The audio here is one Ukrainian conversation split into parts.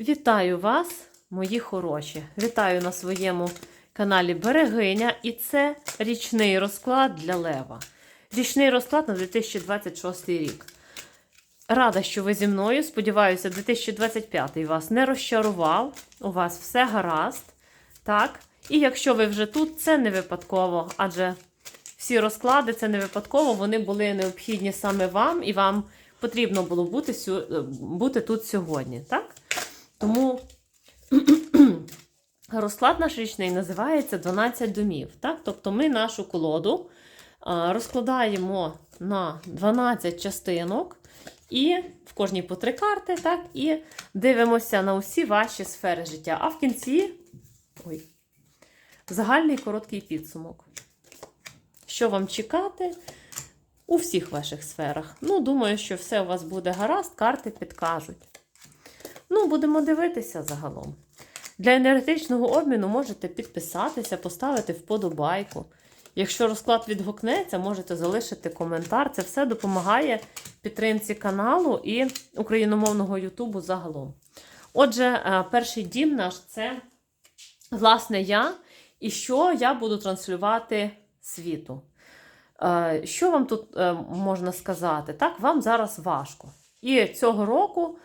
Вітаю вас, мої хороші! Вітаю на своєму каналі Берегиня, і це річний розклад для Лева. Річний розклад на 2026 рік. Рада, що ви зі мною. Сподіваюся, 2025 вас не розчарував. У вас все гаразд. Так. І якщо ви вже тут, це не випадково, адже всі розклади це не випадково, вони були необхідні саме вам, і вам потрібно було бути, бути тут сьогодні. Так? Тому розклад наш річний називається 12 домів. Так? Тобто ми нашу колоду розкладаємо на 12 частинок, і в кожній по три карти, так? і дивимося на усі ваші сфери життя. А в кінці ой, загальний короткий підсумок. Що вам чекати у всіх ваших сферах? Ну, думаю, що все у вас буде гаразд, карти підкажуть. Ну, будемо дивитися загалом. Для енергетичного обміну можете підписатися, поставити вподобайку. Якщо розклад відгукнеться, можете залишити коментар. Це все допомагає підтримці каналу і україномовного Ютубу загалом. Отже, е, перший дім наш це, власне, я і що я буду транслювати світу. Е, Що вам тут е, можна сказати? Так, вам зараз важко. І цього року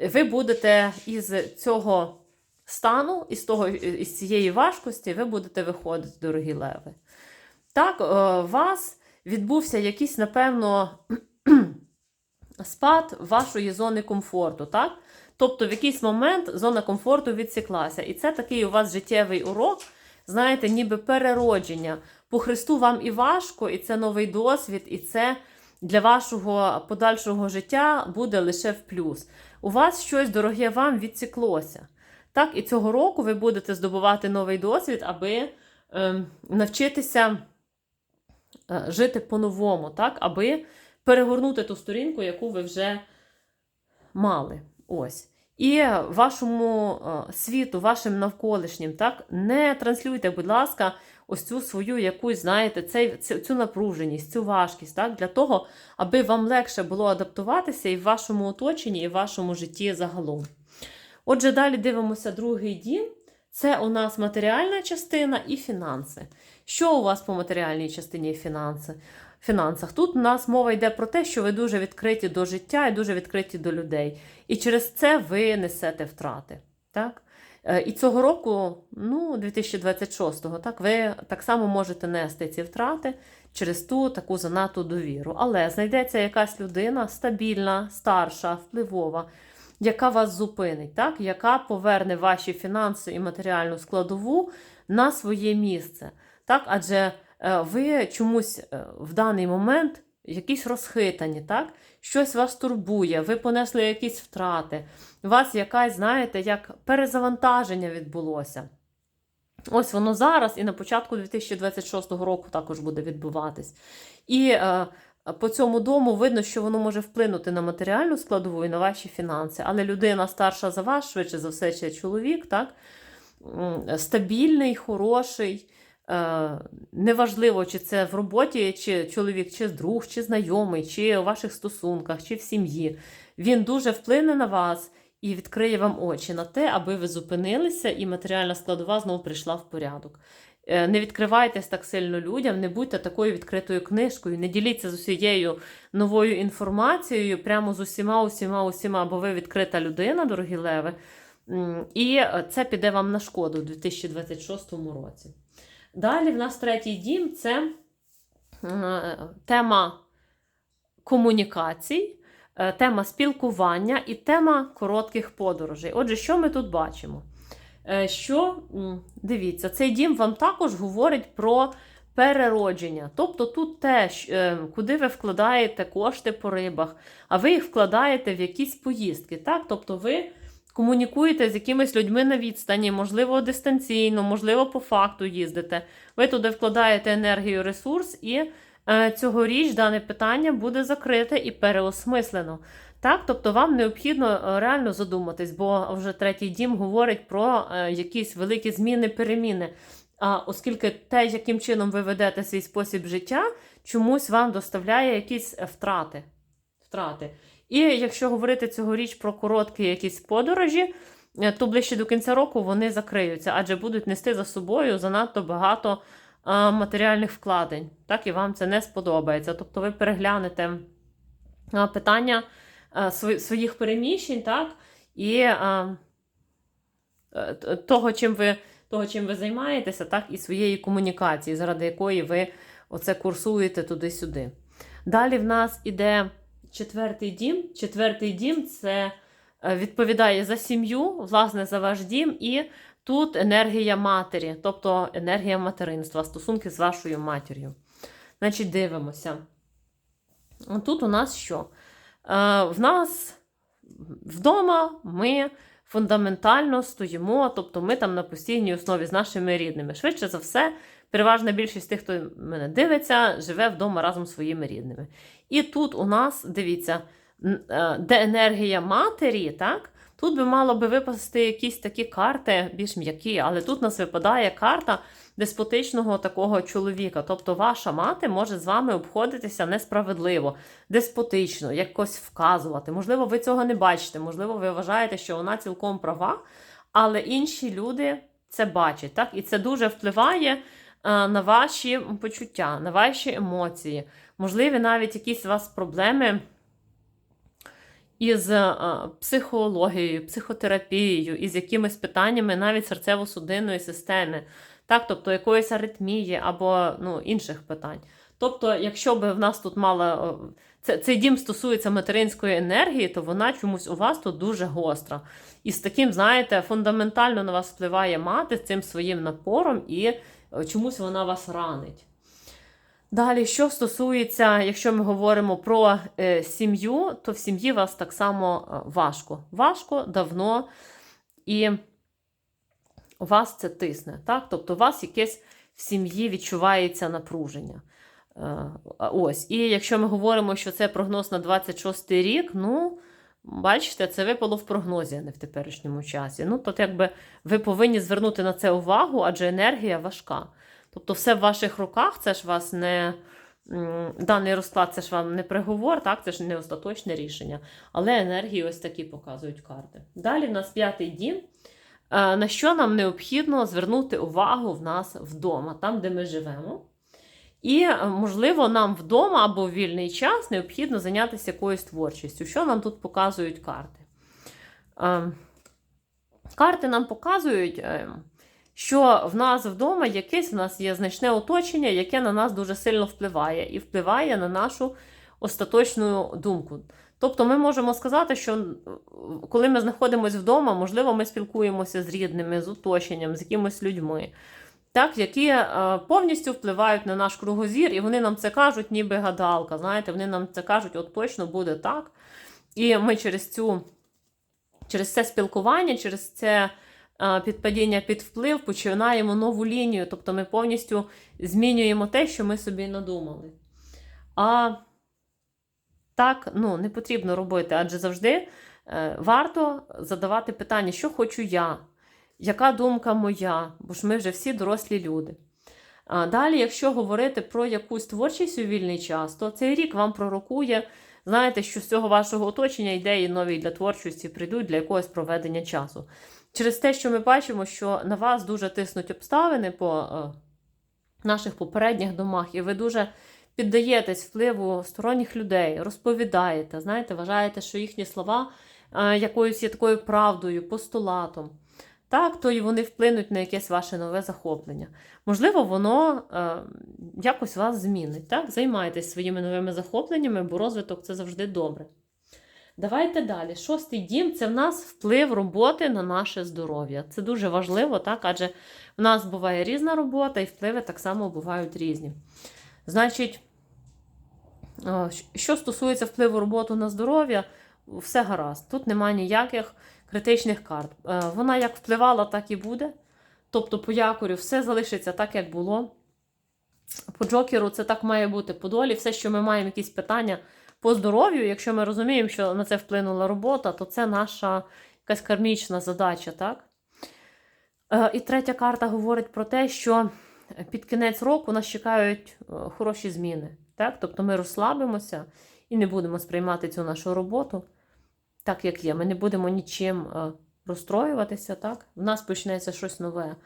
ви будете із цього стану, із, того, із цієї важкості, ви будете виходити, дорогі леви. Так, е, у вас відбувся якийсь, напевно, спад вашої зони комфорту. так? Тобто, в якийсь момент зона комфорту відсіклася. І це такий у вас життєвий урок, знаєте, ніби переродження. По Христу вам і важко, і це новий досвід, і це для вашого подальшого життя буде лише в плюс. У вас щось дороге вам відсіклося. Так, і цього року ви будете здобувати новий досвід, аби е, навчитися е, жити по-новому, так, аби перегорнути ту сторінку, яку ви вже мали. Ось. І вашому е, світу, вашим навколишнім, так, не транслюйте, будь ласка, ось цю свою якусь, знаєте, цей, цю, цю напруженість, цю важкість, так, для того, аби вам легше було адаптуватися і в вашому оточенні, і в вашому житті загалом. Отже, далі дивимося другий дім. Це у нас матеріальна частина і фінанси. Що у вас по матеріальній частині фінанси? Фінансах? Тут у нас мова йде про те, що ви дуже відкриті до життя і дуже відкриті до людей. І через це ви несете втрати. Так? Е, І цього року, ну, 2026-го, так, ви так само можете нести ці втрати через ту таку занадту довіру. Але знайдеться якась людина стабільна, старша, впливова, яка вас зупинить, так? яка поверне ваші фінанси і матеріальну складову на своє місце. Так? Адже ви чомусь е, в даний момент якісь розхитані, так? щось вас турбує, ви понесли якісь втрати, у вас якась, знаєте, як перезавантаження відбулося. Ось воно зараз і на початку 2026 року також буде відбуватись. І е, по цьому дому видно, що воно може вплинути на матеріальну складову і на ваші фінанси. Але людина старша за вас, швидше за все, ще чоловік, так? стабільний, хороший. Е, Неважливо, чи це в роботі, чи чоловік, чи друг, чи знайомий, чи у ваших стосунках, чи в сім'ї. Він дуже вплине на вас і відкриє вам очі на те, аби ви зупинилися і матеріальна складова знову прийшла в порядок. Е, Не відкривайтесь так сильно людям, не будьте такою відкритою книжкою, не діліться з усією новою інформацією, прямо з усіма, усіма, усіма, бо ви відкрита людина, дорогі леви. І це піде вам на шкоду у 2026 році. Далі в нас третій дім це е, тема комунікацій, е, тема спілкування і тема коротких подорожей. Отже, що ми тут бачимо? Е, Що, дивіться, цей дім вам також говорить про переродження. Тобто тут теж, е, куди ви вкладаєте кошти по рибах, а ви їх вкладаєте в якісь поїздки. Так? Тобто ви комунікуєте з якимись людьми на відстані, можливо, дистанційно, можливо, по факту їздите. Ви туди вкладаєте енергію, ресурс, і е, цьогоріч дане питання буде закрите і переосмислено. Так, тобто вам необхідно е, реально задуматись, бо вже третій дім говорить про е, якісь великі зміни, переміни. А оскільки те, яким чином ви ведете свій спосіб життя, чомусь вам доставляє якісь е, втрати. втрати. І якщо говорити цьогоріч про короткі якісь подорожі, е, то ближче до кінця року вони закриються, адже будуть нести за собою занадто багато матеріальних вкладень. Так, і вам це не сподобається. Тобто ви переглянете питання своїх переміщень, так, і е, того, чим ви, того, чим ви займаєтеся, так, і своєї комунікації, заради якої ви оце курсуєте туди-сюди. Далі в нас іде четвертий дім. Четвертий дім це е, відповідає за сім'ю, власне, за ваш дім, і тут енергія матері, тобто енергія материнства, стосунки з вашою матір'ю. Значить, дивимося. Тут у нас що? Е, В нас вдома ми фундаментально стоїмо, тобто ми там на постійній основі з нашими рідними. Швидше за все, переважна більшість тих, хто мене дивиться, живе вдома разом зі своїми рідними. І тут у нас, дивіться, е, де енергія матері, так? Тут би мало би випасти якісь такі карти, більш м'які, але тут у нас випадає карта деспотичного такого чоловіка. Тобто ваша мати може з вами обходитися несправедливо, деспотично, якось вказувати. Можливо, ви цього не бачите, можливо, ви вважаєте, що вона цілком права, але інші люди це бачать. Так? І це дуже впливає е, на ваші почуття, на ваші емоції. Можливі навіть якісь у вас проблеми із е, психологією, психотерапією, із якимись питаннями навіть серцево-судинної системи, так, тобто якоїсь аритмії або ну, інших питань. Тобто, якщо би в нас тут мала е, це, цей дім стосується материнської енергії, то вона чомусь у вас тут дуже гостра. І з таким, знаєте, фундаментально на вас впливає мати цим своїм напором, і е, чомусь вона вас ранить. Далі, що стосується, якщо ми говоримо про е, сім'ю, то в сім'ї вас так само е, важко. Важко, давно, і вас це тисне. Так? Тобто, у вас якесь в сім'ї відчувається напруження. Е, ось. І якщо ми говоримо, що це прогноз на 26 рік, ну, бачите, це випало в прогнозі, а не в теперішньому часі. Ну, то якби ви повинні звернути на це увагу, адже енергія важка. Тобто, все в ваших руках, це ж вас не. Даний розклад це ж вам не приговор, так? це ж не остаточне рішення. Але енергії ось такі показують карти. Далі в нас п'ятий дім. Е, На що нам необхідно звернути увагу в нас вдома, там, де ми живемо. І, е, можливо, нам вдома або в вільний час необхідно зайнятися якоюсь творчістю. Що нам тут показують карти? Е, Карти нам показують, що в нас вдома якесь в нас є значне оточення, яке на нас дуже сильно впливає, і впливає на нашу остаточну думку. Тобто ми можемо сказати, що коли ми знаходимося вдома, можливо, ми спілкуємося з рідними, з оточенням, з якимись людьми, так, які е, повністю впливають на наш кругозір, і вони нам це кажуть, ніби гадалка. Знаєте, вони нам це кажуть, от точно буде так. І ми через цю, через це спілкування, через це підпадіння під вплив починаємо нову лінію. Тобто ми повністю змінюємо те, що ми собі надумали. А так ну, не потрібно робити, адже завжди е, варто задавати питання, що хочу я, яка думка моя, бо ж ми вже всі дорослі люди. А далі, якщо говорити про якусь творчість у вільний час, то цей рік вам пророкує, знаєте, що з цього вашого оточення ідеї нові для творчості прийдуть для якогось проведення часу. Через те, що ми бачимо, що на вас дуже тиснуть обставини по е, наших попередніх домах, і ви дуже піддаєтесь впливу сторонніх людей, розповідаєте, знаєте, вважаєте, що їхні слова е, якоюсь є такою правдою, постулатом. Так, то і вони вплинуть на якесь ваше нове захоплення. Можливо, воно е, якось вас змінить. Так? Займайтесь своїми новими захопленнями, бо розвиток це завжди добре. Давайте далі. Шостий дім це в нас вплив роботи на наше здоров'я. Це дуже важливо, так? адже в нас буває різна робота, і впливи так само бувають різні. Значить, що стосується впливу роботи на здоров'я, все гаразд. Тут немає ніяких критичних карт. Е, Вона як впливала, так і буде. Тобто, по якорю все залишиться так, як було. По джокеру це так має бути по долі. Все, що ми маємо якісь питання по здоров'ю, якщо ми розуміємо, що на це вплинула робота, то це наша якась кармічна задача, так? Е, І третя карта говорить про те, що під кінець року нас чекають е, хороші зміни. Так? Тобто ми розслабимося і не будемо сприймати цю нашу роботу так, як є. Ми не будемо нічим е, розстроюватися, так? В нас почнеться щось нове.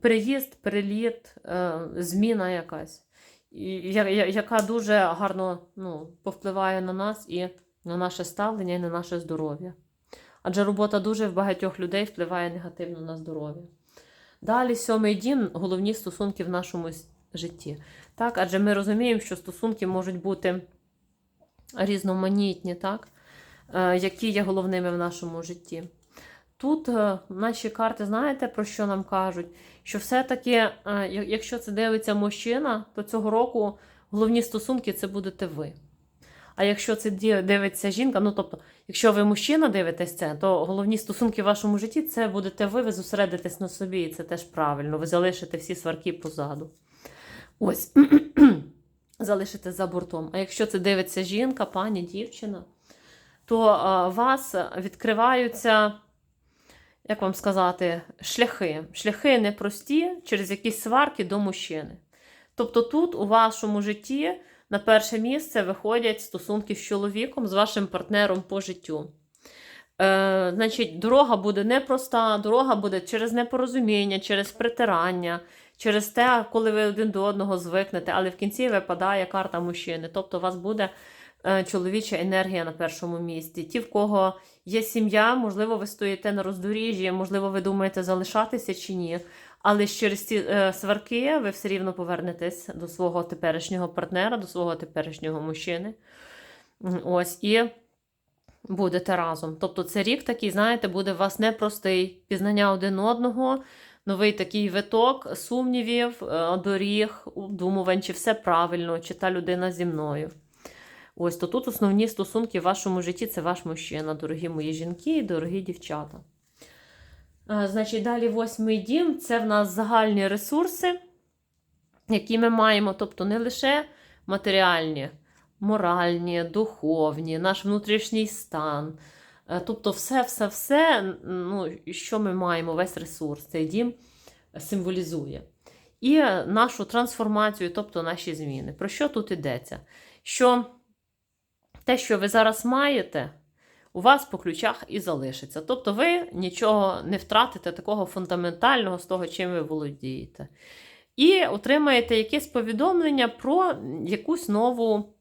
Переїзд, переліт, е, зміна якась, яка дуже гарно ну, повпливає на нас і на наше ставлення, і на наше здоров'я. Адже робота дуже в багатьох людей впливає негативно на здоров'я. Далі сьомий дім головні стосунки в нашому житті. Так, адже ми розуміємо, що стосунки можуть бути різноманітні, так? Е, які є головними в нашому житті. Тут е, наші карти, знаєте, про що нам кажуть? Що все-таки, е, якщо це дивиться мужчина, то цього року головні стосунки це будете ви. А якщо це дивиться жінка, ну тобто, якщо ви мужчина дивитесь це, то головні стосунки в вашому житті це будете ви, ви зосередитесь на собі, і це теж правильно. Ви залишите всі сварки позаду. Ось. залишите за бортом. А якщо це дивиться жінка, пані, дівчина, то а, вас відкриваються, як вам сказати, шляхи. Шляхи непрості через якісь сварки до мужчини. Тобто тут у вашому житті на перше місце виходять стосунки з чоловіком, з вашим партнером по життю. Е, значить, дорога буде непроста, дорога буде через непорозуміння, через притирання, через те, коли ви один до одного звикнете, але в кінці випадає карта мужчини. Тобто у вас буде е, чоловіча енергія на першому місці. Ті, в кого є сім'я, можливо, ви стоїте на роздоріжжі, можливо, ви думаєте залишатися чи ні. Але через ці е, сварки ви все рівно повернетесь до свого теперішнього партнера, до свого теперішнього мужчини. Ось і будете разом. Тобто це рік такий, знаєте, буде у вас непростий пізнання один одного, новий такий виток сумнівів, е, доріг, обдумувань, чи все правильно, чи та людина зі мною. Ось то тут основні стосунки в вашому житті це ваш мужчина, дорогі мої жінки і дорогі дівчата. Значить, далі восьмий дім це в нас загальні ресурси, які ми маємо, тобто не лише матеріальні, моральні, духовні, наш внутрішній стан. Е, Тобто, все-все-все, ну, що ми маємо, весь ресурс, цей дім символізує. І нашу трансформацію, тобто наші зміни. Про що тут йдеться? Що те, що ви зараз маєте, у вас по ключах і залишиться. Тобто ви нічого не втратите такого фундаментального з того, чим ви володієте. І отримаєте якесь повідомлення про якусь нову.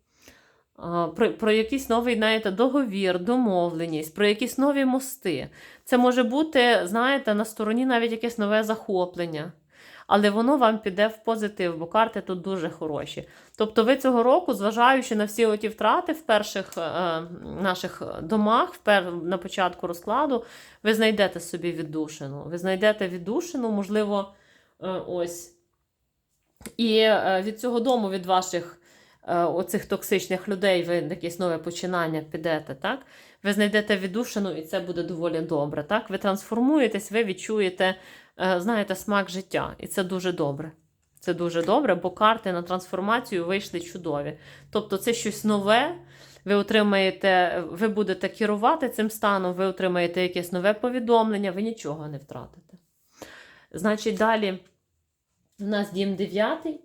Про, про якийсь новий знаєте, договір, домовленість, про якісь нові мости. Це може бути, знаєте, на стороні навіть якесь нове захоплення. Але воно вам піде в позитив, бо карти тут дуже хороші. Тобто ви цього року, зважаючи на всі оті втрати в перших е, наших домах, в пер, на початку розкладу, ви знайдете собі віддушину. Ви знайдете віддушину, можливо, е, ось. І е, від цього дому, від ваших е, оцих токсичних людей, ви якесь нове починання підете, так? Ви знайдете віддушину, і це буде доволі добре. Так? Ви трансформуєтесь, ви відчуєте, е, знаєте, смак життя. І це дуже добре. Це дуже добре, бо карти на трансформацію вийшли чудові. Тобто, це щось нове. Ви отримаєте, ви будете керувати цим станом, ви отримаєте якесь нове повідомлення, ви нічого не втратите. Значить, далі в нас дім дев'ятий.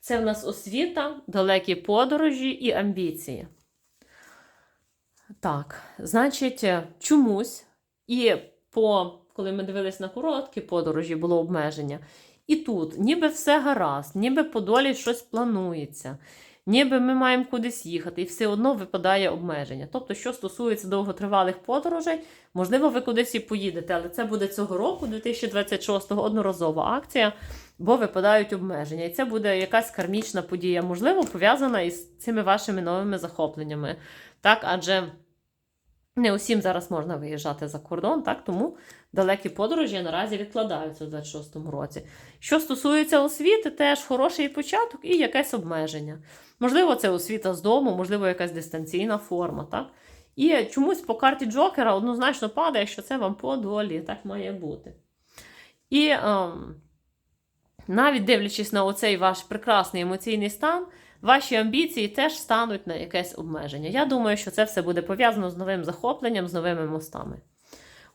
Це в нас освіта, далекі подорожі і амбіції. Так, значить, е, чомусь, і по, коли ми дивились на короткі подорожі, було обмеження. І тут ніби все гаразд, ніби по долі щось планується, ніби ми маємо кудись їхати, і все одно випадає обмеження. Тобто, що стосується довготривалих подорожей, можливо, ви кудись і поїдете, але це буде цього року, 2026-го, одноразова акція, бо випадають обмеження. І це буде якась кармічна подія, можливо, пов'язана із цими вашими новими захопленнями. Так, адже не усім зараз можна виїжджати за кордон, так, тому далекі подорожі наразі відкладаються у 26-му році. Що стосується освіти, теж хороший початок і якесь обмеження. Можливо, це освіта з дому, можливо, якась дистанційна форма. Так? І чомусь по карті Джокера однозначно падає, що це вам по долі, так має бути. І ем, навіть дивлячись на оцей ваш прекрасний емоційний стан, ваші амбіції теж стануть на якесь обмеження. Я думаю, що це все буде пов'язано з новим захопленням, з новими мостами.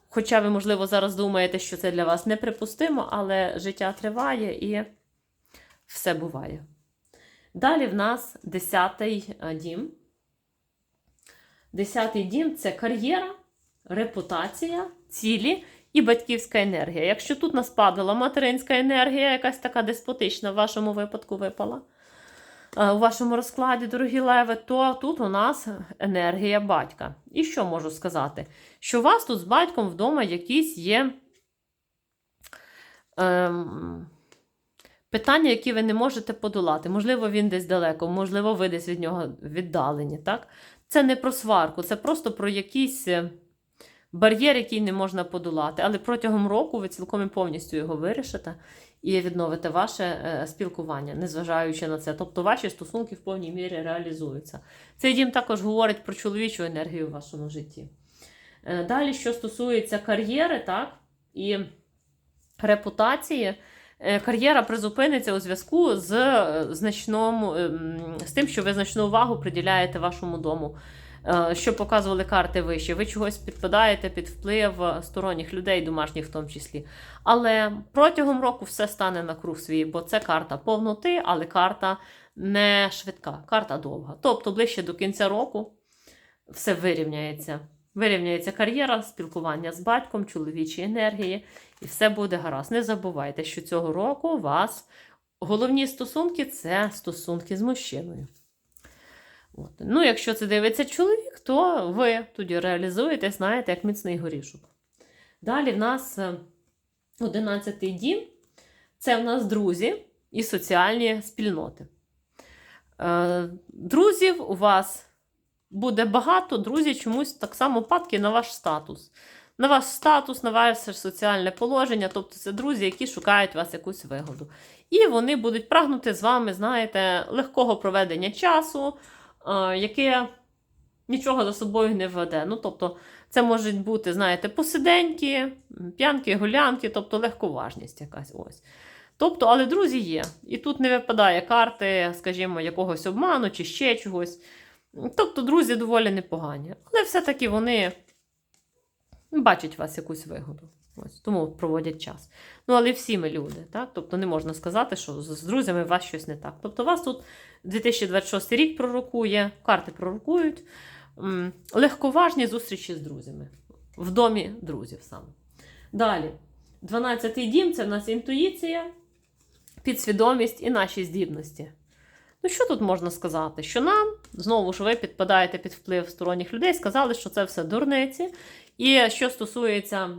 Хоча ви, можливо, зараз думаєте, що це для вас неприпустимо, але життя триває і все буває. Далі в нас 10-й е, дім. 10-й дім це кар'єра, репутація, цілі і батьківська енергія. Якщо тут нас падала материнська енергія, якась така деспотична в вашому випадку випала. Е, У вашому розкладі, дорогі леви, то тут у нас енергія батька. І що можу сказати? Що у вас тут з батьком вдома якісь є ем, питання, які ви не можете подолати. Можливо, він десь далеко, можливо, ви десь від нього віддалені. Так? Це не про сварку, це просто про якийсь е, бар'єр, який не можна подолати. Але протягом року ви цілком і повністю його вирішите і відновите ваше е, спілкування, незважаючи на це. Тобто ваші стосунки в повній мірі реалізуються. Цей дім також говорить про чоловічу енергію в вашому житті. Е, Далі, що стосується кар'єри, так, і репутації, е, кар'єра призупиниться у зв'язку з, значному, ем, з тим, що ви значну увагу приділяєте вашому дому. Е, Що показували карти вище, ви чогось підпадаєте під вплив е, сторонніх людей, домашніх в тому числі. Але протягом року все стане на круг свій, бо це карта повноти, але карта не швидка, карта довга. Тобто ближче до кінця року все вирівняється. Вирівняється кар'єра, спілкування з батьком, чоловічі енергії, і все буде гаразд. Не забувайте, що цього року у вас головні стосунки це стосунки з мужчиною. От. Ну, якщо це дивиться чоловік, то ви тоді реалізуєте, знаєте, як міцний горішок. Далі в нас 11-й дім це в нас друзі і соціальні спільноти. Е, Друзів у вас буде багато, друзі чомусь так само падки на ваш статус. На ваш статус, на ваше соціальне положення, тобто це друзі, які шукають вас якусь вигоду. І вони будуть прагнути з вами, знаєте, легкого проведення часу, е, яке нічого за собою не веде. Ну, тобто, це можуть бути, знаєте, посиденьки, п'янки, гулянки, тобто легковажність якась ось. Тобто, але друзі є. І тут не випадає карти, скажімо, якогось обману чи ще чогось. Тобто, друзі доволі непогані. Але все-таки вони бачать вас якусь вигоду. Ось, тому проводять час. Ну, але всі ми люди, так? Тобто не можна сказати, що з друзями у вас щось не так. Тобто, вас тут 2026 рік пророкує, карти пророкують. Легковажні зустрічі з друзями. В домі друзів саме. Далі, 12-й дім це в нас інтуїція, підсвідомість і наші здібності. Ну, що тут можна сказати? Що нам, знову ж ви підпадаєте під вплив сторонніх людей, сказали, що це все дурниці. І що стосується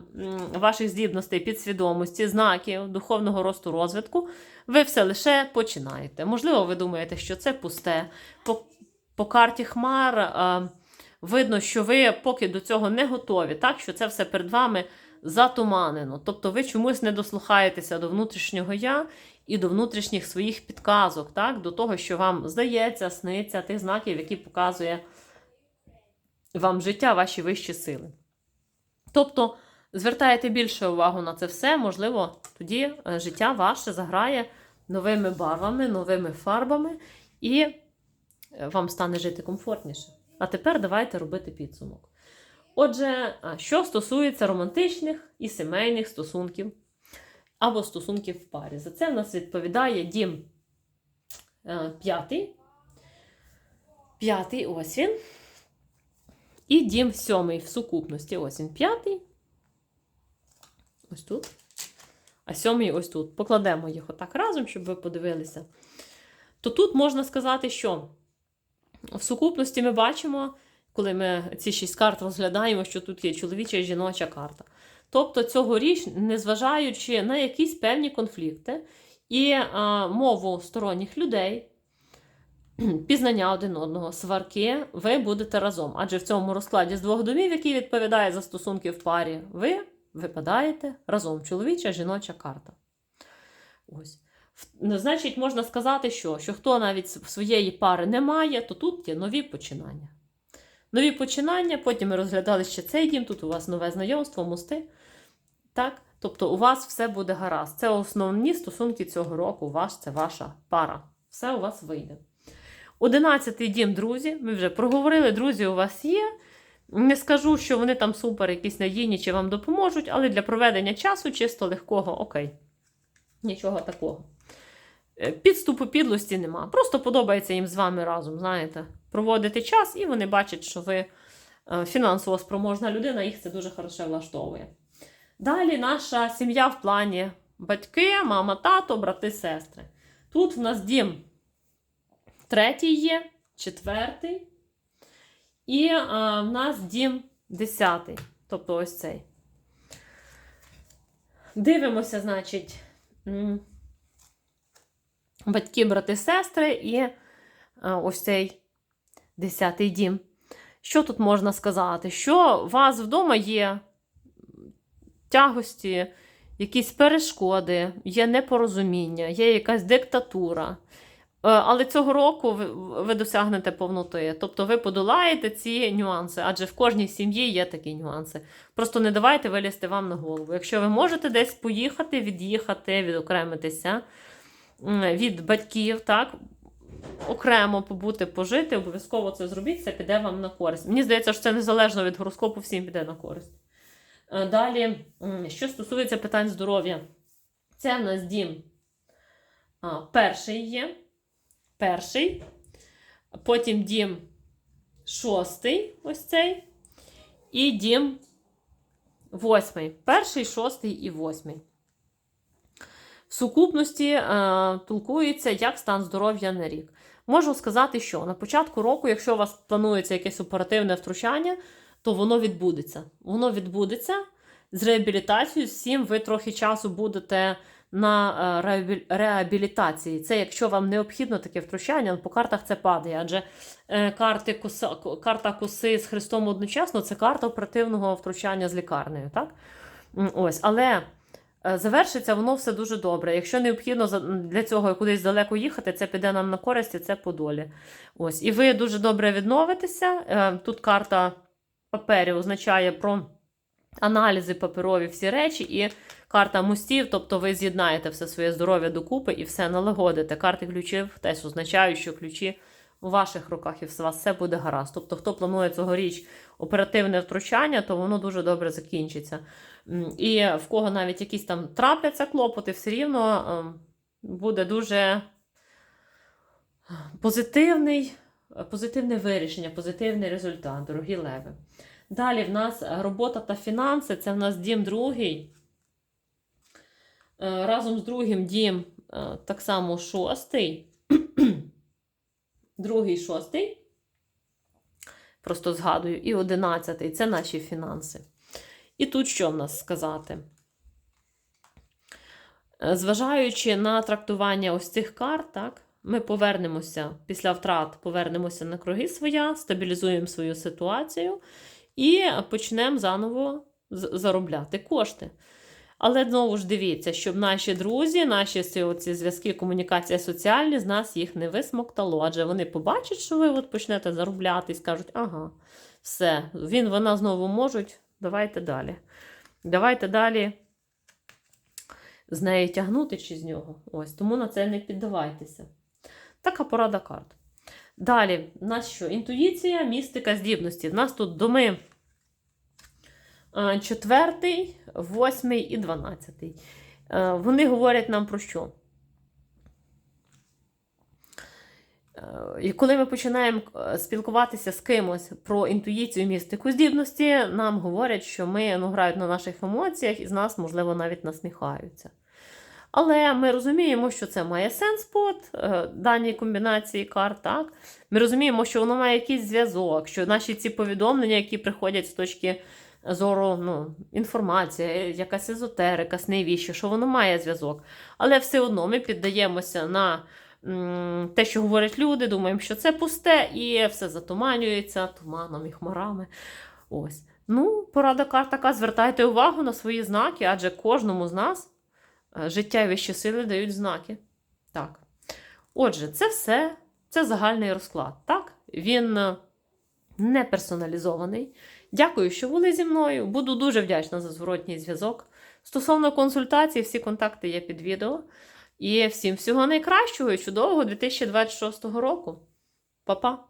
ваших здібностей, підсвідомості, знаків, духовного росту розвитку, ви все лише починаєте. Можливо, ви думаєте, що це пусте. По, по карті Хмар е, видно, що ви поки до цього не готові, так? що це все перед вами затуманено. Тобто ви чомусь не дослухаєтеся до внутрішнього я і до внутрішніх своїх підказок, так? до того, що вам здається, сниться, тих знаків, які показує вам життя, ваші вищі сили. Тобто, звертаєте більше увагу на це все, можливо, тоді е, життя ваше заграє новими барвами, новими фарбами, і е, вам стане жити комфортніше. А тепер давайте робити підсумок. Отже, що стосується романтичних і сімейних стосунків або стосунків в парі. За це в нас відповідає дім е, п'ятий. П'ятий, ось він. І дім сьомий в сукупності. Ось він п'ятий. Ось тут. А сьомий ось тут. Покладемо їх отак разом, щоб ви подивилися. То тут можна сказати, що в сукупності ми бачимо, коли ми ці шість карт розглядаємо, що тут є чоловіча і жіноча карта. Тобто цьогоріч, незважаючи на якісь певні конфлікти і а, мову сторонніх людей, пізнання один одного, сварки, ви будете разом. Адже в цьому розкладі з двох домів, який відповідає за стосунки в парі, ви випадаєте разом. Чоловіча, жіноча карта. Ось. Ну, Значить, можна сказати, що, що хто навіть своєї пари не має, то тут є нові починання. Нові починання, потім ми розглядали ще цей дім, тут у вас нове знайомство, мости. Так? Тобто у вас все буде гаразд. Це основні стосунки цього року. У вас це ваша пара. Все у вас вийде. Одинадцятий дім, друзі. Ми вже проговорили, друзі у вас є. Не скажу, що вони там супер, якісь надійні чи вам допоможуть, але для проведення часу чисто легкого, окей. Нічого такого. Е, Підступу підлості нема. Просто подобається їм з вами разом, знаєте, проводити час, і вони бачать, що ви е, фінансово спроможна людина, їх це дуже хороше влаштовує. Далі наша сім'я в плані батьки, мама, тато, брати, сестри. Тут в нас дім третій є, четвертий. І а, в нас дім десятий. Тобто ось цей. Дивимося, значить, батьки, брати, сестри і а, ось цей десятий дім. Що тут можна сказати? Що у вас вдома є тягості, якісь перешкоди, є непорозуміння, є якась диктатура. Е, Але цього року ви, ви досягнете повноти. Тобто ви подолаєте ці нюанси, адже в кожній сім'ї є такі нюанси. Просто не давайте вилізти вам на голову. Якщо ви можете десь поїхати, від'їхати, відокремитися від батьків, так, окремо побути, пожити, обов'язково це зробіть, це піде вам на користь. Мені здається, що це незалежно від гороскопу, всім піде на користь. Е, Далі, що стосується питань здоров'я, це в нас дім перший є. Перший. Потім дім шостий, ось цей. І дім восьмий. Перший, шостий і восьмий. В сукупності е, толкується як стан здоров'я на рік. Можу сказати, що на початку року, якщо у вас планується якесь оперативне втручання, то воно відбудеться. Воно відбудеться з реабілітацією. Всім ви трохи часу будете на е, реабілітації. Це якщо вам необхідно таке втручання, по картах це падає. Адже е, карти коса, карта коси з Христом одночасно це карта оперативного втручання з лікарнею. Так? Ось, але е, завершиться воно все дуже добре. Якщо необхідно для цього кудись далеко їхати, це піде нам на користь і це по долі. Ось. І ви дуже добре відновитеся. Тут карта паперів означає про аналізи паперові всі речі, і карта мостів, тобто ви з'єднаєте все своє здоров'я докупи і все налагодите. Карти ключів теж означають, що ключі у ваших руках і у вас все буде гаразд. Тобто, хто планує цьогоріч оперативне втручання, то воно дуже добре закінчиться. І в кого навіть якісь там трапляться клопоти, все рівно ем, буде дуже позитивний, позитивне вирішення, позитивний результат, дорогі леви. Далі в нас робота та фінанси це в нас дім другий. Е, Разом з другим дім е, так само шостий. Другий шостий. Просто згадую, і одинадцятий це наші фінанси. І тут що в нас сказати? Е, Зважаючи на трактування ось цих карт, так, ми повернемося після втрат, повернемося на круги своя, стабілізуємо свою ситуацію і почнемо заново заробляти кошти. Але знову ж дивіться, щоб наші друзі, наші ці, зв'язки, комунікація соціальні з нас їх не висмоктало. Адже вони побачать, що ви от почнете заробляти і скажуть, ага, все, він, вона знову можуть, давайте далі. Давайте далі з неї тягнути чи з нього. Ось, тому на це не піддавайтеся. Така порада карт. Далі, в нас що? Інтуїція, містика, здібності. В нас тут доми е, четвертий, восьмий і дванадцятий. Е, Вони говорять нам про що? Е, І коли ми починаємо спілкуватися з кимось про інтуїцію, містику, здібності, нам говорять, що ми ну, грають на наших емоціях і з нас, можливо, навіть насміхаються. Але ми розуміємо, що це має сенс по е, даній комбінації карт. Так? Ми розуміємо, що воно має якийсь зв'язок, що наші ці повідомлення, які приходять з точки зору ну, інформація, якась езотерика, сневіще, що воно має зв'язок. Але все одно ми піддаємося на те, що говорять люди, думаємо, що це пусте, і все затуманюється туманом і хмарами. Ось. Ну, порада карт така: звертайте увагу на свої знаки, адже кожному з нас е, життя і вищі сили дають знаки. Так. Отже, це все, це загальний розклад. Так? Він е, не персоналізований. Дякую, що були зі мною. Буду дуже вдячна за зворотній зв'язок. Стосовно консультацій, всі контакти є під відео. І всім всього найкращого і чудового 2026 року. Па-па!